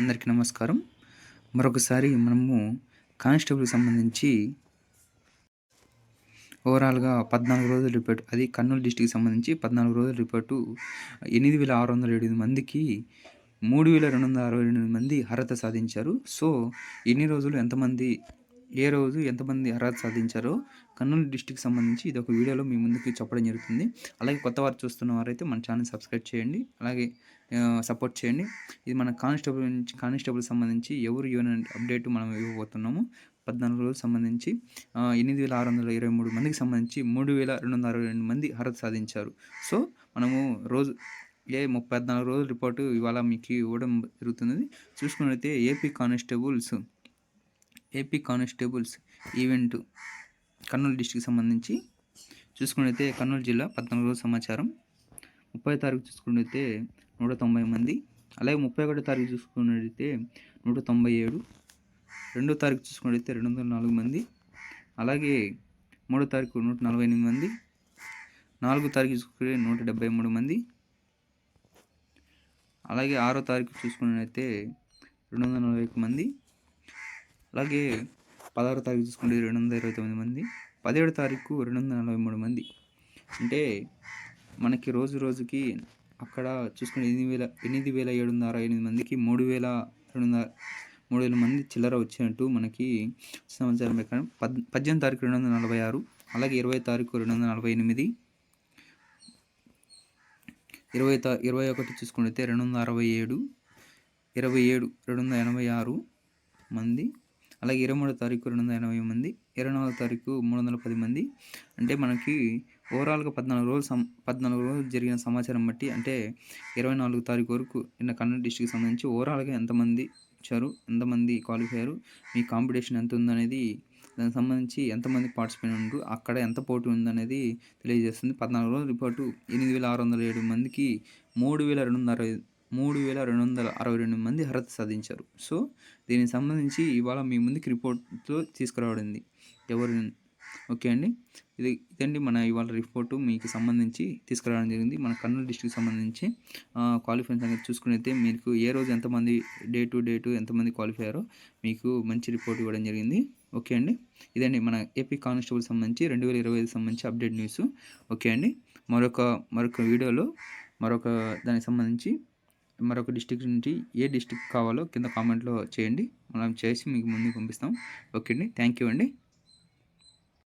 అందరికీ నమస్కారం. మరొకసారి మనము కానిస్టేబుల్కి సంబంధించి ఓవరాల్గా పద్నాలుగు రోజుల రిపోర్ట్ అది కర్నూలు డిస్టిక్కి సంబంధించి పద్నాలుగు రోజుల రిపోర్టు ఎనిమిది వేల ఆరు వందల ఏడు మందికి మూడు వేల రెండు వందల అరవై ఎనిమిది మంది అర్హత సాధించారు. సో ఎన్ని రోజులు ఎంతమంది ఏ రోజు ఎంతమంది అర్హత సాధించారో కర్నూలు డిస్టిక్ సంబంధించి ఇది ఒక వీడియోలో మీ ముందుకి చెప్పడం జరుగుతుంది. అలాగే కొత్త వారు చూస్తున్న వారైతే మన ఛానల్ సబ్స్క్రైబ్ చేయండి. అలాగే సపోర్ట్ చేయండి. ఇది మన కానిస్టేబుల్ నుంచి కానిస్టేబుల్ సంబంధించి ఎవరు ఇవ్వని అప్డేట్ మనం ఇవ్వబోతున్నాము పద్నాలుగు రోజులు సంబంధించి ఎనిమిది వేల ఆరు వందల ఇరవై మూడు మందికి సంబంధించి మూడు వేల రెండు వందల అరవై రెండు మంది అర్హత సాధించారు. సో మనము రోజు ఏ ముప్పై పద్నాలుగు రోజుల రిపోర్టు ఇవాళ మీకు ఇవ్వడం జరుగుతున్నది. చూసుకున్నట్లయితే AP constables AP constables event Kurnool district సంబంధించి చూసుకున్నైతే కర్నూలు జిల్లా పద్నాలుగు రోజుల సమాచారం. ముప్పై తారీఖు చూసుకున్నైతే నూట తొంభై మంది. అలాగే ముప్పై ఒకటో తారీఖు చూసుకున్నట్లయితే నూట తొంభై ఏడు. రెండో తారీఖు చూసుకున్నట్లయితే రెండు వందల నాలుగు మంది. అలాగే మూడో తారీఖు నూట నలభై ఎనిమిది మంది. నాలుగో తారీఖు చూసుకుంటే నూట డెబ్బై మూడు మంది. అలాగే ఆరో తారీఖు చూసుకున్నట్లయితే రెండు వందల నలభై మంది. అలాగే పదహారు తారీఖు చూసుకుంటే రెండు వందల ఇరవై తొమ్మిది మంది పదిహేడు తారీఖు రెండు వందల నలభై మూడు మంది. అంటే మనకి రోజు రోజుకి అక్కడ చూసుకుంటే ఎనిమిది వేల ఎనిమిది వేల ఏడు వందల అరవై ఎనిమిది మందికి మూడు వేల రెండు వందల మూడు వేల మంది చిల్లర వచ్చినట్టు మనకి సమాచారం ప్రకారం పద్ పద్దెనిమిది తారీఖు రెండు వందల నలభై ఆరు అలాగే ఇరవై తారీఖు రెండు వందల నలభై ఎనిమిది ఇరవై తా ఇరవై ఒకటి చూసుకుంటే రెండు వందల అరవై ఏడు ఇరవై ఏడు రెండు వందల ఎనభై ఆరు మంది అలాగే ఇరవై మూడో తారీఖు రెండు వందల ఎనభై మంది ఇరవై నాలుగో తారీఖు మూడు వందల పది మంది. అంటే మనకి ఓవరాల్గా పద్నాలుగు రోజులు సం పద్నాలుగు రోజులు జరిగిన సమాచారం బట్టి అంటే ఇరవై నాలుగు తారీఖు వరకు నిన్న కన్నడ డిస్టిక్కి సంబంధించి ఓవరాల్గా ఎంతమంది వచ్చారు ఎంతమంది క్వాలిఫై అయ్యారు మీ కాంపిటీషన్ ఎంత ఉందనేది దానికి సంబంధించి ఎంతమంది పార్టిసిపేట్ ఉన్నారు అక్కడ ఎంత పోటీ ఉందనేది తెలియజేస్తుంది. పద్నాలుగు రోజుల రిపోర్టు ఎనిమిది వేల ఆరు వందల ఏడు మందికి మూడు వేల రెండు వందల అరవై మూడు వేల రెండు వందల అరవై రెండు మంది అర్హత సాధించారు. సో దీనికి సంబంధించి ఇవాళ మీ ముందుకి రిపోర్ట్తో తీసుకురావడింది ఎవరు? ఓకే అండి. ఇది ఇదండి మన ఇవాళ రిపోర్టు. మీకు సంబంధించి తీసుకురావడం జరిగింది. మన కర్నూలు డిస్టిక్ సంబంధించి క్వాలిఫై సంగతి చూసుకునైతే మీకు ఏ రోజు ఎంతమంది డే టు డే టు ఎంతమంది క్వాలిఫై అయ్యారో మీకు మంచి రిపోర్ట్ ఇవ్వడం జరిగింది. ఓకే అండి. ఇదండి మన ఏపీ కానిస్టేబుల్ సంబంధించి రెండు వేల ఇరవై ఐదు సంబంధించి అప్డేట్ న్యూస్. ఓకే అండి. మరొక మరొక వీడియోలో మరొక దానికి సంబంధించి మరొక డిస్టిక్ నుంచి ఏ డిస్టిక్ కావాలో కింద కామెంట్లో చేయండి. మనం చేసి మీకు ముందుకు పంపిస్తాం. ఓకే అండి. థ్యాంక్ యూ అండి.